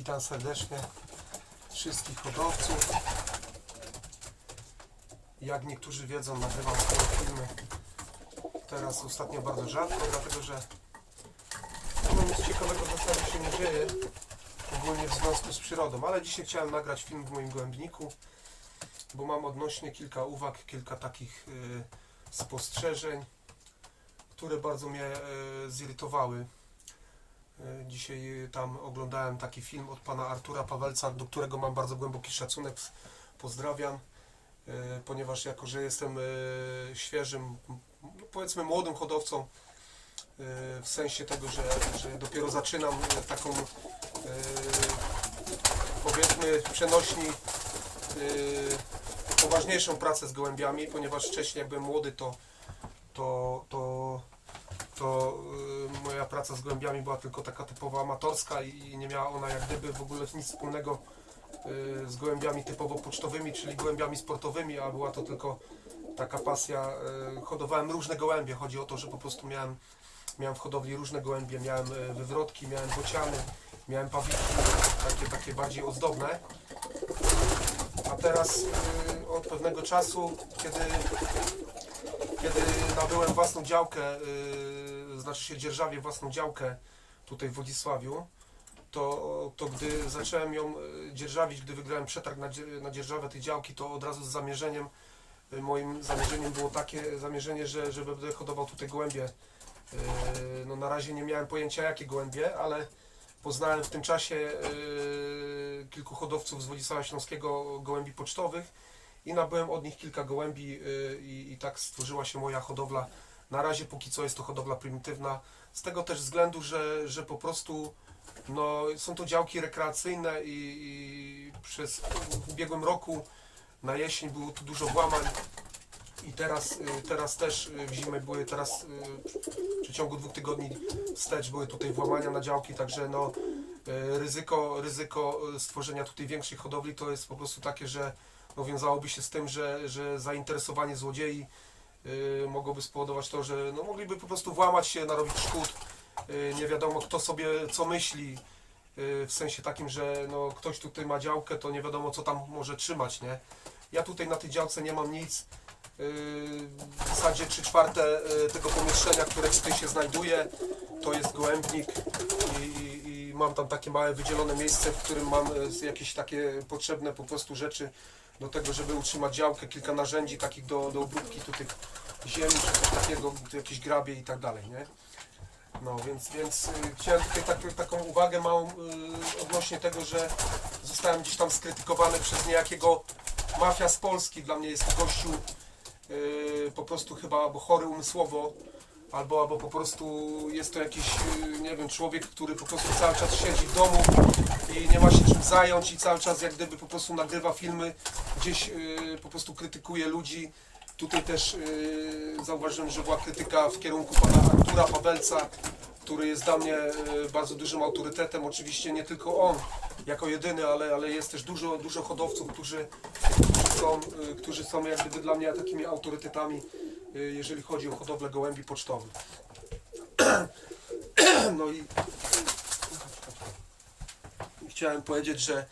Witam serdecznie wszystkich hodowców. Jak niektórzy wiedzą, nagrywam swoje filmy teraz ostatnio bardzo rzadko, dlatego że no nic ciekawego w zasadzie się nie dzieje ogólnie w związku z przyrodą, ale dzisiaj chciałem nagrać film w moim gołębniku, bo mam odnośnie kilka uwag, kilka takich y, spostrzeżeń, które bardzo mnie y, zirytowały. Y, Dzisiaj tam oglądałem taki film od pana Artura Pawelca, do którego mam bardzo głęboki szacunek. Pozdrawiam, y, ponieważ jako, że jestem świeżym, no powiedzmy młodym hodowcą, w sensie tego, że, że dopiero zaczynam taką powiedzmy przenośni poważniejszą pracę z gołębiami, ponieważ wcześniej jak byłem młody, to, to, to, to y, moja praca z gołębiami była tylko taka typowo amatorska i nie miała ona jak gdyby w ogóle nic wspólnego y, z gołębiami typowo pocztowymi, czyli gołębiami sportowymi, a była to tylko taka pasja. y, Hodowałem różne gołębie, chodzi o to, że po prostu miałem, miałem w hodowli różne gołębie, miałem wywrotki, miałem bociany, miałem pawiki, takie, takie bardziej ozdobne. A teraz od pewnego czasu, kiedy, kiedy nabyłem własną działkę, znaczy się dzierżawię własną działkę tutaj w Wodzisławiu, to, to gdy zacząłem ją y, dzierżawić, gdy wygrałem przetarg na, na dzierżawę tej działki, to od razu z zamierzeniem, y, moim zamierzeniem było takie zamierzenie, że, że będę hodował tutaj gołębie. Y, No na razie nie miałem pojęcia jakie gołębie, ale poznałem w tym czasie kilku hodowców z Wodzisława Śląskiego gołębi pocztowych i nabyłem od nich kilka gołębi i, i tak stworzyła się moja hodowla. Na razie póki co jest to hodowla prymitywna, z tego też względu, że, że po prostu no, są to działki rekreacyjne i, i przez w ubiegłym roku na jesień było tu dużo włamań i teraz, y, teraz też y, w zimę były teraz y, w przeciągu dwóch tygodni wstecz były tutaj włamania na działki, także no ryzyko, ryzyko stworzenia tutaj większej hodowli to jest po prostu takie, że no, wiązałoby się z tym, że, że zainteresowanie złodziei mogłoby spowodować to, że no, mogliby po prostu włamać się, narobić szkód. Y, nie wiadomo kto sobie co myśli, y, w sensie takim, że no, ktoś tutaj ma działkę, to nie wiadomo co tam może trzymać, nie? Ja tutaj na tej działce nie mam nic. Y, W zasadzie 3 czwarte y, tego pomieszczenia, które tutaj się znajduje, to jest gołębnik i, i, i mam tam takie małe wydzielone miejsce, w którym mam y, jakieś takie potrzebne po prostu rzeczy do tego, żeby utrzymać działkę, kilka narzędzi takich do, do obróbki tu tych ziemi, czy coś takiego, jakieś grabie i tak dalej, nie? No więc, więc y, chciałem tutaj tak, taką uwagę małą y, odnośnie tego, że zostałem gdzieś tam skrytykowany przez niejakiego mafia z Polski. Dla mnie jest gościu y, po prostu chyba albo chory umysłowo, albo, albo po prostu jest to jakiś, y, nie wiem, człowiek, który po prostu cały czas siedzi w domu i nie ma się czym zająć i cały czas jak gdyby po prostu nagrywa filmy, gdzieś y, po prostu krytykuje ludzi. Tutaj też y, zauważyłem, że była krytyka w kierunku pana Artura Pawelca, który jest dla mnie bardzo dużym autorytetem. Oczywiście nie tylko on jako jedyny, ale, ale jest też dużo, dużo hodowców, którzy, są, którzy są jak gdyby dla mnie takimi autorytetami, jeżeli chodzi o hodowlę gołębi pocztowych. No i chciałem powiedzieć, że,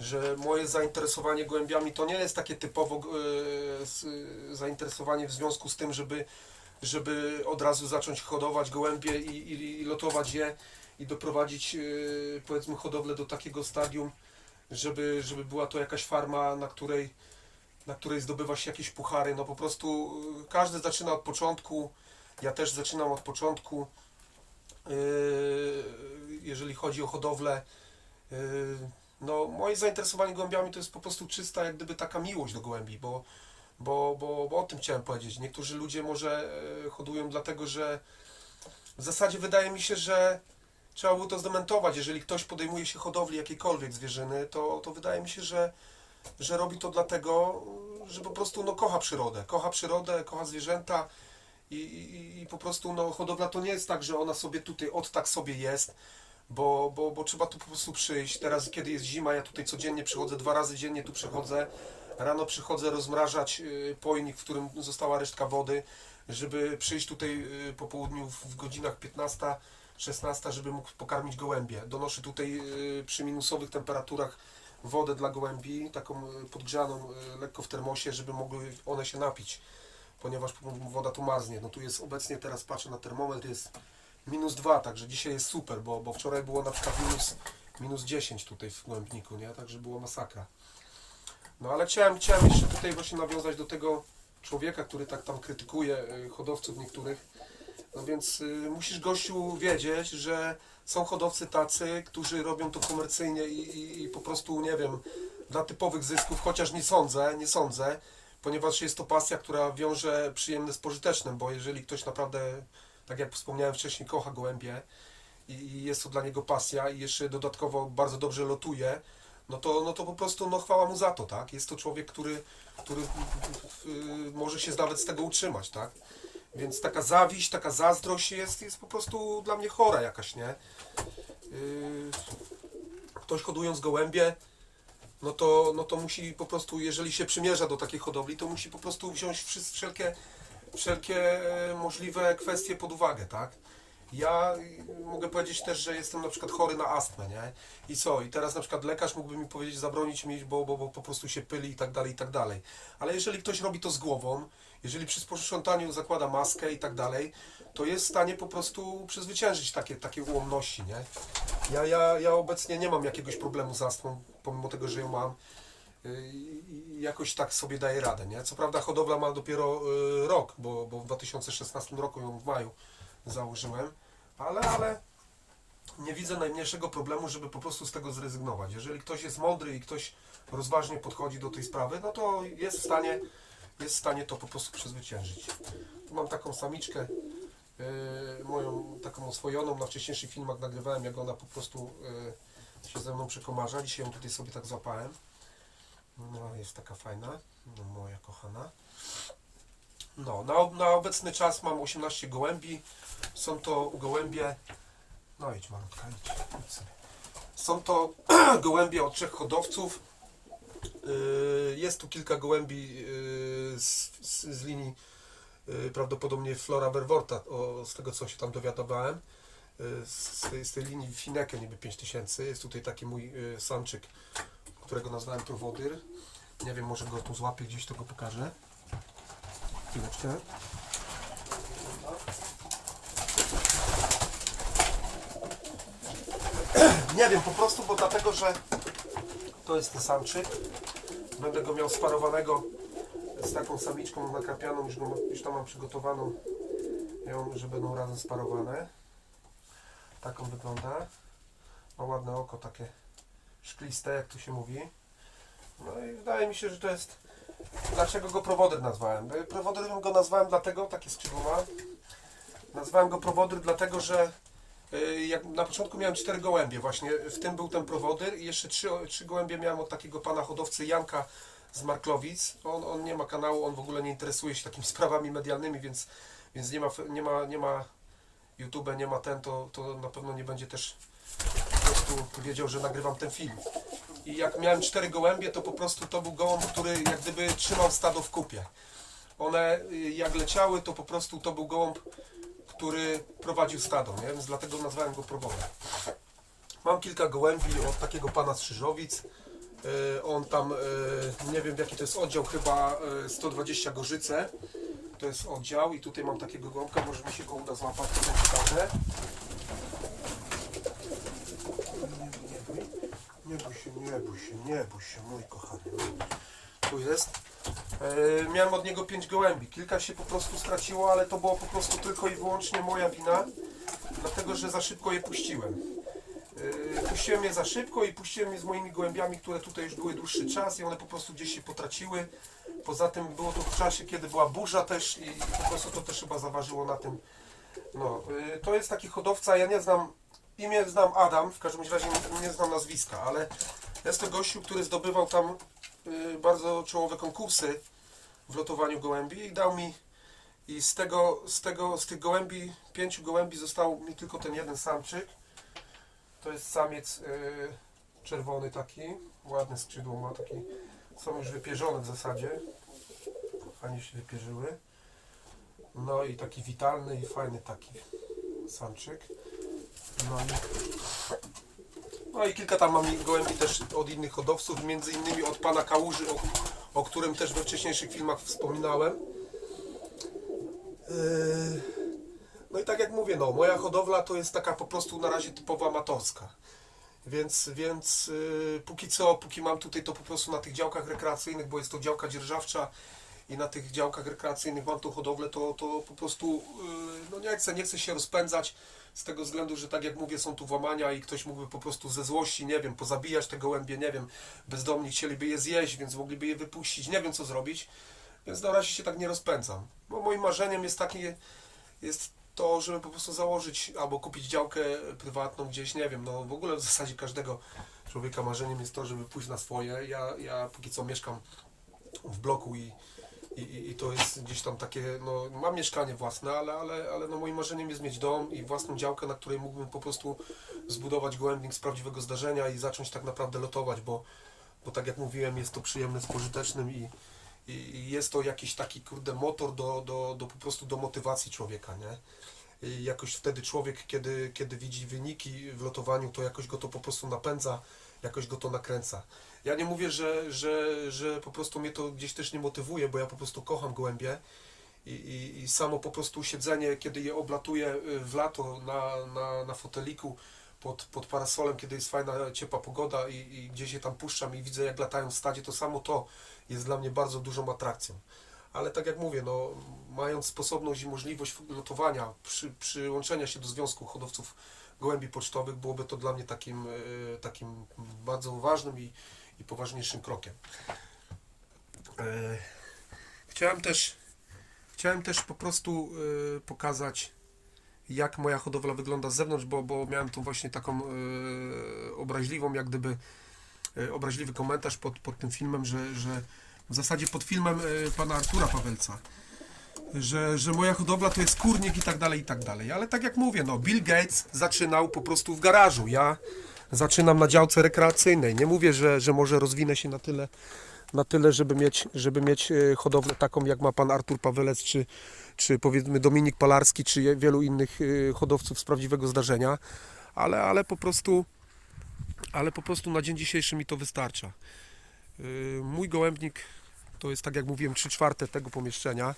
że moje zainteresowanie gołębiami to nie jest takie typowo e, s- zainteresowanie w związku z tym, żeby, żeby od razu zacząć hodować gołębie i, i, i lotować je i doprowadzić powiedzmy hodowlę do takiego stadium, żeby, żeby była to jakaś farma, na której, na której zdobywa się jakieś puchary. No po prostu e, każdy zaczyna od początku, ja też zaczynam od początku. E, Jeżeli chodzi o hodowlę, Yy, No, moje zainteresowanie gołębiami to jest po prostu czysta, jak gdyby taka miłość do gołębi, bo, bo, bo, bo o tym chciałem powiedzieć. Niektórzy ludzie może hodują dlatego, że w zasadzie wydaje mi się, że trzeba było to zdementować. Jeżeli ktoś podejmuje się hodowli jakiejkolwiek zwierzyny, to, to wydaje mi się, że, że robi to dlatego, że po prostu no, kocha przyrodę. Kocha przyrodę, kocha zwierzęta i, i, i po prostu no, hodowla to nie jest tak, że ona sobie tutaj od tak sobie jest, bo, bo, bo trzeba tu po prostu przyjść. Teraz, kiedy jest zima, ja tutaj codziennie przychodzę, dwa razy dziennie tu przychodzę. Rano przychodzę rozmrażać y, pojnik, w którym została resztka wody, żeby przyjść tutaj y, po południu w godzinach 15, 16, żeby mógł pokarmić gołębie. Donoszę tutaj y, przy minusowych temperaturach wodę dla gołębi, taką y, podgrzaną y, lekko w termosie, żeby mogły one się napić, ponieważ woda tu marznie. No tu jest obecnie, teraz patrzę na termometr, jest minus 2, także dzisiaj jest super, bo, bo wczoraj było na przykład minus, minus 10 tutaj w Głębniku, nie? Także było masakra. No ale chciałem, chciałem jeszcze tutaj właśnie nawiązać do tego człowieka, który tak tam krytykuje y, hodowców niektórych. No więc y, musisz gościu wiedzieć, że są hodowcy tacy, którzy robią to komercyjnie i, i, i po prostu, nie wiem, dla typowych zysków, chociaż nie sądzę, nie sądzę, ponieważ jest to pasja, która wiąże przyjemne z pożytecznym, bo jeżeli ktoś naprawdę, tak jak wspomniałem wcześniej, kocha gołębie i, i jest to dla niego pasja i jeszcze dodatkowo bardzo dobrze lotuje, no to, no to po prostu no chwała mu za to, tak? Jest to człowiek, który, który y, może się nawet z tego utrzymać, tak? Więc taka zawiść, taka zazdrość jest, jest po prostu dla mnie chora jakaś, nie? Yy, ktoś hodując gołębie, no to, no to musi po prostu, jeżeli się przymierza do takiej hodowli, to musi po prostu wziąć wszelkie, wszelkie e, możliwe kwestie pod uwagę, tak? Ja mogę powiedzieć też, że jestem na przykład chory na astmę, nie? I co? I teraz na przykład lekarz mógłby mi powiedzieć, zabronić mi, bo, bo, bo po prostu się pyli i tak dalej, i tak dalej. Ale jeżeli ktoś robi to z głową, jeżeli przy sprzątaniu zakłada maskę i tak dalej, to jest w stanie po prostu przezwyciężyć takie, takie ułomności, nie? Ja, ja, ja obecnie nie mam jakiegoś problemu z astmą, pomimo tego, że ją mam. Yy, i jakoś tak sobie daję radę, nie? Co prawda hodowla ma dopiero yy, rok, bo, bo w 2016 roku ją w maju założyłem, ale, ale nie widzę najmniejszego problemu, żeby po prostu z tego zrezygnować. Jeżeli ktoś jest mądry i ktoś rozważnie podchodzi do tej sprawy, no to jest w stanie, jest w stanie to po prostu przezwyciężyć. Tu mam taką samiczkę, yy, moją taką oswojoną, na wcześniejszych filmach nagrywałem, jak ona po prostu yy, się ze mną przekomarza. Dzisiaj ją tutaj sobie tak złapałem. No, jest taka fajna, no, moja kochana. No, na, na obecny czas mam 18 gołębi. Są to gołębie. No idź malutka, idź, idź. Są to gołębie od trzech hodowców. Yy, Jest tu kilka gołębi yy, z, z, z linii yy, prawdopodobnie Flora Verworta, o, z tego co się tam dowiadywałem. Yy, Z tej, z tej linii Fineke niby 5000. Jest tutaj taki mój samczyk, którego nazwałem Prowodyr. Nie wiem, może go tu złapię, gdzieś to go pokażę. Chwileczkę. Nie wiem, po prostu, bo dlatego, że to jest ten samczyk. Będę go miał sparowanego z taką samiczką nakrapianą, już, już tam mam przygotowaną ją, że będą razem sparowane. Taką wygląda. Ma ładne oko, takie szkliste, jak tu się mówi. No i wydaje mi się, że to jest Dlaczego go prowodyr nazwałem? Prowodyrem go nazwałem dlatego, takie skrzydło ma. Nazwałem go prowodyr dlatego, że jak na początku miałem cztery gołębie właśnie, w tym był ten prowodyr i jeszcze trzy, trzy gołębie miałem od takiego pana hodowcy Janka z Marklowic. On, on nie ma kanału, on w ogóle nie interesuje się takimi sprawami medialnymi, więc, więc nie ma, nie ma, nie ma YouTube, nie ma ten, to, to na pewno nie będzie też po prostu wiedział, że nagrywam ten film. I jak miałem cztery gołębie, to po prostu to był gołąb, który jak gdyby trzymał stado w kupie. One y, jak leciały, to po prostu to był gołąb, który prowadził stado, nie? więc dlatego nazwałem go prowodem. Mam kilka gołębi od takiego pana z Krzyżowic. Y, On tam, y, nie wiem jaki to jest oddział, chyba y, 120 Gorzyce. To jest oddział i tutaj mam takiego gołąbka, może mi się go uda złapać, to wam pokażę. Nie bój się, nie bój się, nie bój się, mój kochany. Tu jest. E, miałem od niego pięć gołębi. Kilka się po prostu straciło, ale to było po prostu tylko i wyłącznie moja wina, dlatego że za szybko je puściłem. E, puściłem je za szybko i puściłem je z moimi gołębiami, które tutaj już były dłuższy czas i one po prostu gdzieś się potraciły. Poza tym było to w czasie, kiedy była burza też i po prostu to też chyba zaważyło na tym. No, e, to jest taki hodowca, ja nie znam Imię znam Adam, w każdym razie nie, znam nazwiska, ale jest to gościu, który zdobywał tam bardzo czołowe konkursy w lotowaniu gołębi i dał mi i z tego, z tego, z tych gołębi, pięciu gołębi został mi tylko ten jeden samczyk. To jest samiec y, czerwony taki, ładne skrzydło ma, taki, są już wypierzone w zasadzie, fajnie się wypierzyły. No i taki witalny i fajny taki samczyk. No i, no i kilka tam mam gołębi też od innych hodowców, między innymi od pana Kałuży, o, o którym też we wcześniejszych filmach wspominałem. Yy, No i tak jak mówię, no, moja hodowla to jest taka po prostu na razie typowo amatorska. Więc, więc yy, póki co, póki mam tutaj to po prostu na tych działkach rekreacyjnych, bo jest to działka dzierżawcza i na tych działkach rekreacyjnych mam tą hodowlę, to, to po prostu yy, no nie chcę, nie chcę się rozpędzać z tego względu, że tak jak mówię, są tu włamania i ktoś mógłby po prostu ze złości, nie wiem, pozabijać te gołębie, nie wiem, bezdomni chcieliby je zjeść, więc mogliby je wypuścić, nie wiem co zrobić, więc na razie się tak nie rozpędzam. Bo moim marzeniem jest takie, jest to, żeby po prostu założyć albo kupić działkę prywatną gdzieś, nie wiem, no w ogóle w zasadzie każdego człowieka marzeniem jest to, żeby pójść na swoje. Ja, ja póki co mieszkam w bloku i, i, i i to jest gdzieś tam takie, no mam mieszkanie własne, ale, ale, ale no moim marzeniem jest mieć dom i własną działkę, na której mógłbym po prostu zbudować gołębnik z prawdziwego zdarzenia i zacząć tak naprawdę lotować, bo, bo tak jak mówiłem, jest to przyjemne z pożytecznym i, i, i jest to jakiś taki kurde motor do, do, do po prostu do motywacji człowieka, nie? I jakoś wtedy człowiek, kiedy, kiedy widzi wyniki w lotowaniu, to jakoś go to po prostu napędza, jakoś go to nakręca. Ja nie mówię, że, że, że po prostu mnie to gdzieś też nie motywuje, bo ja po prostu kocham gołębie i, i, i samo po prostu siedzenie, kiedy je oblatuję y, w lato na, na, na foteliku pod, pod parasolem, kiedy jest fajna, ciepła pogoda i, i gdzieś je tam puszczam i widzę jak latają w stadzie, to samo to jest dla mnie bardzo dużą atrakcją. Ale tak jak mówię, no, mając sposobność i możliwość lotowania, przy, przyłączenia się do Związku Hodowców Gołębi Pocztowych, byłoby to dla mnie takim, e, takim bardzo ważnym i, i poważniejszym krokiem. E, Chciałem też, chciałem też po prostu e, pokazać, jak moja hodowla wygląda z zewnątrz, bo, bo miałem tu właśnie taką e, obraźliwą, jak gdyby obraźliwy komentarz pod, pod tym filmem, że, że w zasadzie pod filmem pana Artura Pawelca, że, że moja hodowla to jest kurnik i tak dalej, i tak dalej. Ale tak jak mówię, no Bill Gates zaczynał po prostu w garażu. Ja zaczynam na działce rekreacyjnej. Nie mówię, że, że może rozwinę się na tyle, na tyle, żeby mieć, żeby mieć e, hodowlę taką, jak ma pan Artur Pawelec, czy, czy powiedzmy Dominik Palarski, czy wielu innych e, hodowców z prawdziwego zdarzenia, ale, ale po prostu ale po prostu na dzień dzisiejszy mi to wystarcza. Yy, Mój gołębnik to jest, tak jak mówiłem, 3 czwarte tego pomieszczenia.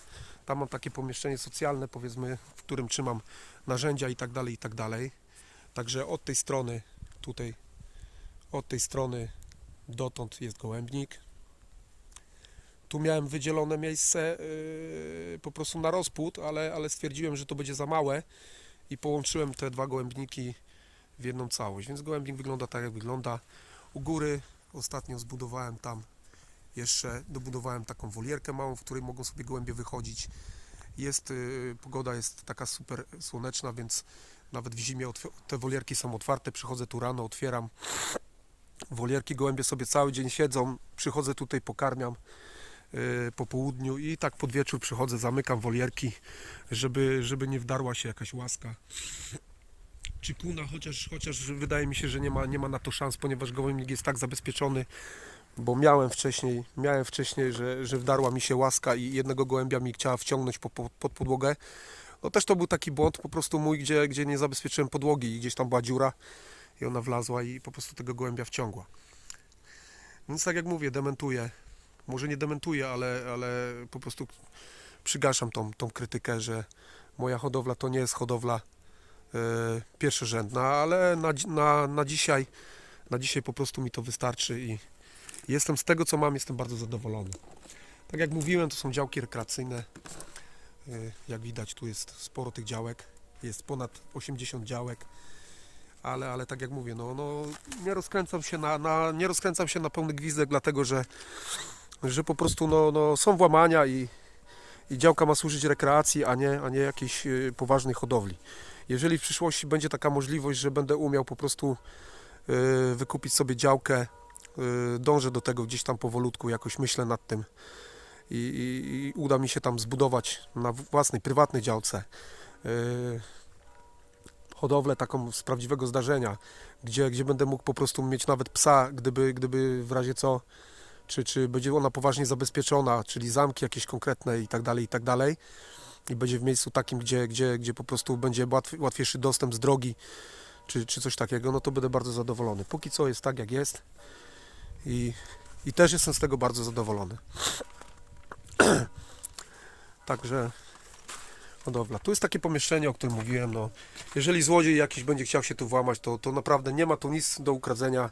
Tam mam takie pomieszczenie socjalne, powiedzmy, w którym trzymam narzędzia i tak dalej, i tak dalej. Także od tej strony, tutaj, od tej strony dotąd jest gołębnik. Tu miałem wydzielone miejsce yy, po prostu na rozpód, ale, ale stwierdziłem, że to będzie za małe i połączyłem te dwa gołębniki w jedną całość. Więc gołębnik wygląda tak, jak wygląda. U góry ostatnio zbudowałem tam jeszcze, dobudowałem taką wolierkę małą, w której mogą sobie gołębie wychodzić. Jest, y, pogoda jest taka super słoneczna, więc nawet w zimie te wolierki są otwarte. Przychodzę tu rano, otwieram wolierki, gołębie sobie cały dzień siedzą. Przychodzę tutaj, pokarmiam y, po południu i tak pod wieczór przychodzę, zamykam wolierki, żeby, żeby nie wdarła się jakaś łaska czy kuna, chociaż, chociaż wydaje mi się, że nie ma, nie ma na to szans, ponieważ gołębnik jest tak zabezpieczony, bo miałem wcześniej, miałem wcześniej, że, że wdarła mi się łaska i jednego gołębia mi chciała wciągnąć po, po, pod podłogę. No też to był taki błąd po prostu mój, gdzie, gdzie nie zabezpieczyłem podłogi i gdzieś tam była dziura i ona wlazła i po prostu tego gołębia wciągła. Więc tak jak mówię, dementuję. Może nie dementuję, ale, ale po prostu przygaszam tą, tą krytykę, że moja hodowla to nie jest hodowla e, pierwszorzędna, ale na, na, na dzisiaj na dzisiaj po prostu mi to wystarczy i jestem z tego co mam, jestem bardzo zadowolony. Tak jak mówiłem, to są działki rekreacyjne. E, Jak widać, tu jest sporo tych działek. Jest ponad 80 działek. Ale, ale tak jak mówię, no, no nie rozkręcam się na, na nie rozkręcam się na pełny gwizdek, dlatego że, że po prostu no, no, są włamania i, i działka ma służyć rekreacji, a nie, a nie jakiejś e, poważnej hodowli. Jeżeli w przyszłości będzie taka możliwość, że będę umiał po prostu y, wykupić sobie działkę, y, dążę do tego gdzieś tam powolutku, jakoś myślę nad tym i, i, i uda mi się tam zbudować na własnej, prywatnej działce y, hodowlę taką z prawdziwego zdarzenia, gdzie, gdzie będę mógł po prostu mieć nawet psa, gdyby, gdyby w razie co, czy, czy będzie ona poważnie zabezpieczona, czyli zamki jakieś konkretne i tak dalej, i tak dalej i będzie w miejscu takim, gdzie, gdzie, gdzie po prostu będzie łatwy, łatwiejszy dostęp z drogi, czy, czy coś takiego, no to będę bardzo zadowolony. Póki co jest tak jak jest i, i też jestem z tego bardzo zadowolony. Także hodowla. Tu jest takie pomieszczenie, o którym mówiłem. No, jeżeli złodziej jakiś będzie chciał się tu włamać, to, to naprawdę nie ma tu nic do ukradzenia,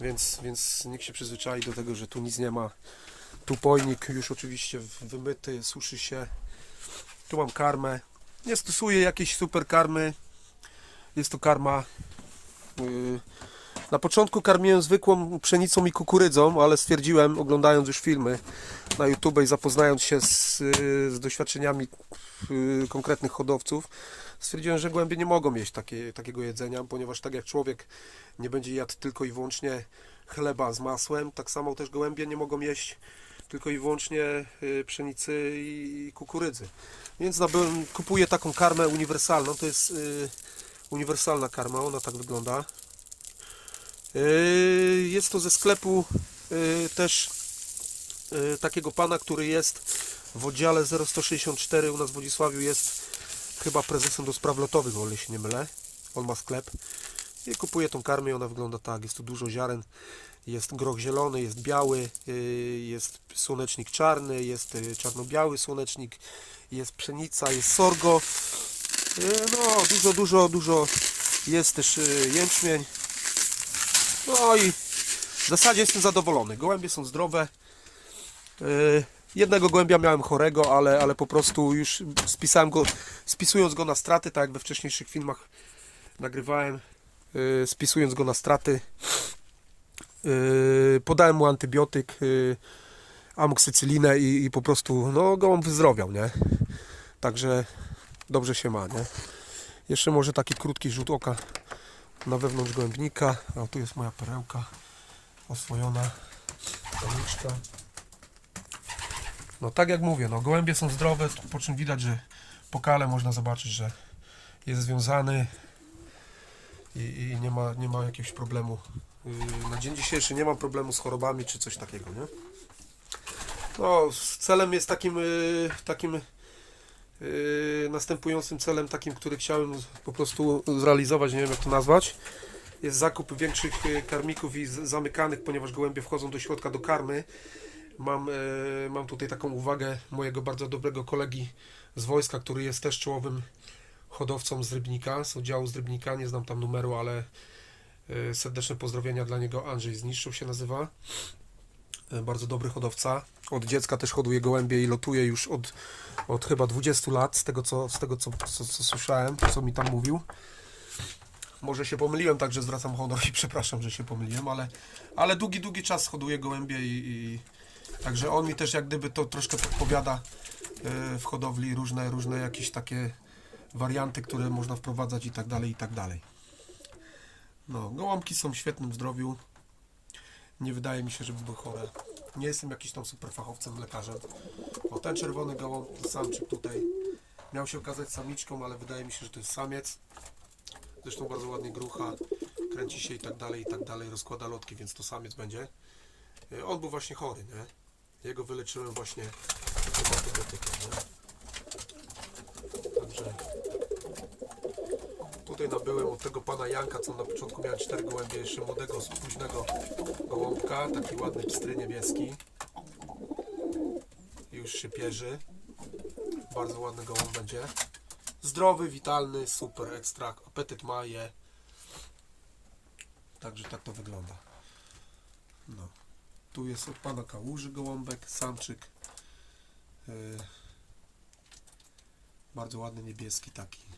więc, więc nikt się przyzwyczai do tego, że tu nic nie ma. Tu pojnik już oczywiście wymyty, suszy się. Tu mam karmę. Nie stosuję jakiejś super karmy. Jest to karma. Yy, na początku karmiłem zwykłą pszenicą i kukurydzą, ale stwierdziłem, oglądając już filmy na YouTube i zapoznając się z, z doświadczeniami yy, konkretnych hodowców, stwierdziłem, że głębie nie mogą jeść takie, takiego jedzenia, ponieważ tak jak człowiek nie będzie jadł tylko i wyłącznie chleba z masłem, tak samo też gołębie nie mogą jeść tylko i wyłącznie y, pszenicy i kukurydzy. Więc nabyłem, kupuję taką karmę uniwersalną. To jest y, uniwersalna karma, ona tak wygląda. Y, jest to ze sklepu y, też y, takiego pana, który jest w oddziale 0164 u nas w Wodzisławiu jest chyba prezesem do spraw lotowych, o ile się nie mylę. On ma sklep. I kupuję tą karmę i ona wygląda tak. Jest tu dużo ziaren. Jest groch zielony, jest biały, jest słonecznik czarny, jest czarno-biały słonecznik, jest pszenica, jest sorgo. No, dużo, dużo, dużo jest też jęczmień. No i w zasadzie jestem zadowolony. Gołębie są zdrowe. Y, Jednego gołębia miałem chorego, ale, ale po prostu już spisałem go, spisując go na straty, tak jak we wcześniejszych filmach nagrywałem, y, spisując go na straty, Yy, podałem mu antybiotyk, amoksycylinę i, i po prostu, no, gołąb wyzdrowiał, nie? Także dobrze się ma, nie? Jeszcze może taki krótki rzut oka na wewnątrz gołębnika. A tu jest moja perełka oswojona. Samiczka. No tak jak mówię, no gołębie są zdrowe, po czym widać, że po kale można zobaczyć, że jest związany i, i nie, ma, nie ma jakiegoś problemu Yy, na dzień dzisiejszy nie mam problemu z chorobami czy coś takiego, nie? No, celem jest takim, yy, takim następującym celem, takim, który chciałem po prostu zrealizować, nie wiem jak to nazwać, jest zakup większych yy, karmików i zamykanych, ponieważ gołębie wchodzą do środka do karmy. Mam, yy, mam tutaj taką uwagę mojego bardzo dobrego kolegi z wojska, który jest też czołowym hodowcą z Rybnika, z oddziału z Rybnika, nie znam tam numeru, ale Serdeczne pozdrowienia dla niego. Andrzej Zniszczył się nazywa. Y, Bardzo dobry hodowca. Od dziecka też hoduje gołębie i lotuje już od, od chyba 20 lat, z tego, co, z tego co, co, co słyszałem, co mi tam mówił. Może się pomyliłem, także zwracam honor i przepraszam, że się pomyliłem, ale, ale długi, długi czas hoduje gołębie i, i także on mi też jak gdyby to troszkę podpowiada y, w hodowli różne, różne jakieś takie warianty, które można wprowadzać i tak dalej, i tak dalej. No, gołąbki są w świetnym zdrowiu. Nie wydaje mi się, żeby były chore. Nie jestem jakiś tam super fachowcem, lekarzem. O, ten czerwony gołąb, samczyk tutaj, miał się okazać samiczką, ale wydaje mi się, że to jest samiec. Zresztą bardzo ładnie grucha, kręci się i tak dalej, i tak dalej, rozkłada lotki, więc to samiec będzie. Y, On był właśnie chory, nie? Jego wyleczyłem właśnie antybiotykiem, nie? Także Tutaj nabyłem od tego pana Janka, co na początku miałem cztery gołębie, jeszcze młodego, późnego gołąbka, taki ładny pstry niebieski. Już się pierzy. Bardzo ładny gołąb będzie. Zdrowy, witalny, super, ekstra, apetyt ma je. Także tak to wygląda. No. Tu jest od pana kałuży gołąbek, samczyk. Yy. Bardzo ładny niebieski taki.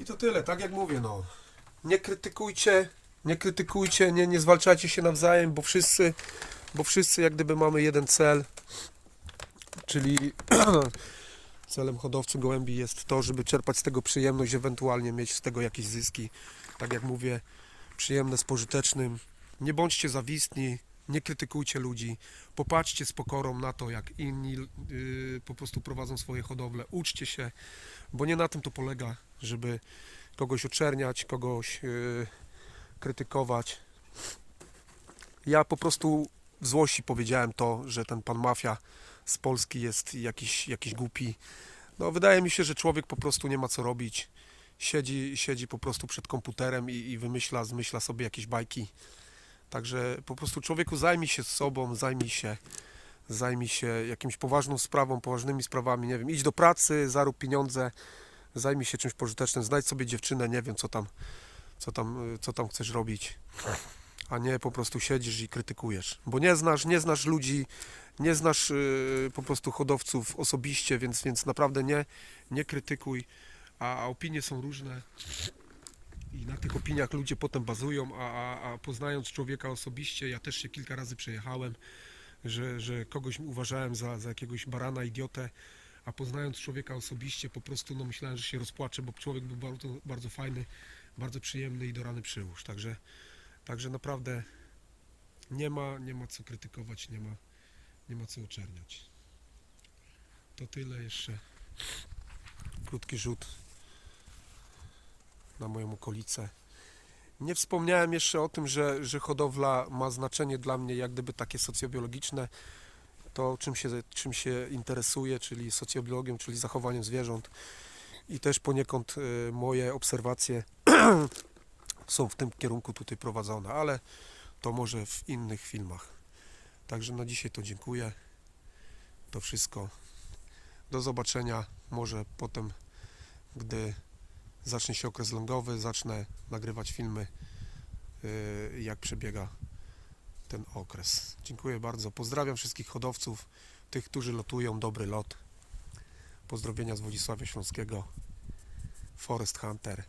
I to tyle, tak jak mówię, no. Nie krytykujcie, nie krytykujcie, nie, nie zwalczajcie się nawzajem, bo wszyscy, bo wszyscy jak gdyby mamy jeden cel, czyli celem hodowcy gołębi jest to, żeby czerpać z tego przyjemność, ewentualnie mieć z tego jakieś zyski. Tak jak mówię, przyjemne z pożytecznym. Nie bądźcie zawistni, nie krytykujcie ludzi. Popatrzcie z pokorą na to, jak inni yy, po prostu prowadzą swoje hodowle. Uczcie się, bo nie na tym to polega, żeby kogoś oczerniać, kogoś yy, krytykować. Ja po prostu w złości powiedziałem to, że ten pan mafia z Polski jest jakiś, jakiś głupi. No, wydaje mi się, że człowiek po prostu nie ma co robić siedzi, siedzi po prostu przed komputerem i, i wymyśla, zmyśla sobie jakieś bajki. Także po prostu człowieku zajmij się sobą, zajmij się, zajmij się jakimś poważną sprawą, poważnymi sprawami, nie wiem, idź do pracy, zarób pieniądze, zajmij się czymś pożytecznym, znajdź sobie dziewczynę, nie wiem co tam, co tam, y, co tam chcesz robić, a nie po prostu siedzisz i krytykujesz, bo nie znasz, nie znasz ludzi, nie znasz y, po prostu hodowców osobiście, więc, więc naprawdę nie, nie krytykuj, a, a opinie są różne i na tych opiniach ludzie potem bazują, a, a, a poznając człowieka osobiście, ja też się kilka razy przejechałem, że, że kogoś uważałem za, za jakiegoś barana, idiotę, a poznając człowieka osobiście, po prostu no, myślałem, że się rozpłaczę, bo człowiek był bardzo, bardzo fajny, bardzo przyjemny i do rany przyłóż. Także, także naprawdę nie ma, nie ma co krytykować, nie ma, nie ma co oczerniać. To tyle jeszcze. Krótki rzut na moją okolicę. Nie wspomniałem jeszcze o tym, że, że hodowla ma znaczenie dla mnie jak gdyby takie socjobiologiczne, to czym się, czym się interesuję, czyli socjobiologiem, czyli zachowaniem zwierząt i też poniekąd y, moje obserwacje są w tym kierunku tutaj prowadzone, ale to może w innych filmach. Także na dzisiaj to dziękuję. To wszystko. Do zobaczenia. Może potem, gdy zacznie się okres lądowy, zacznę nagrywać filmy, y, jak przebiega ten okres. Dziękuję bardzo. Pozdrawiam wszystkich hodowców, tych, którzy lotują. Dobry lot. Pozdrowienia z Wodzisławia Śląskiego. Forest Hunter.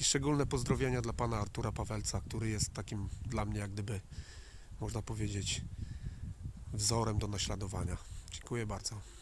I szczególne pozdrowienia dla pana Artura Pawelca, który jest takim dla mnie, jak gdyby, można powiedzieć, wzorem do naśladowania. Dziękuję bardzo.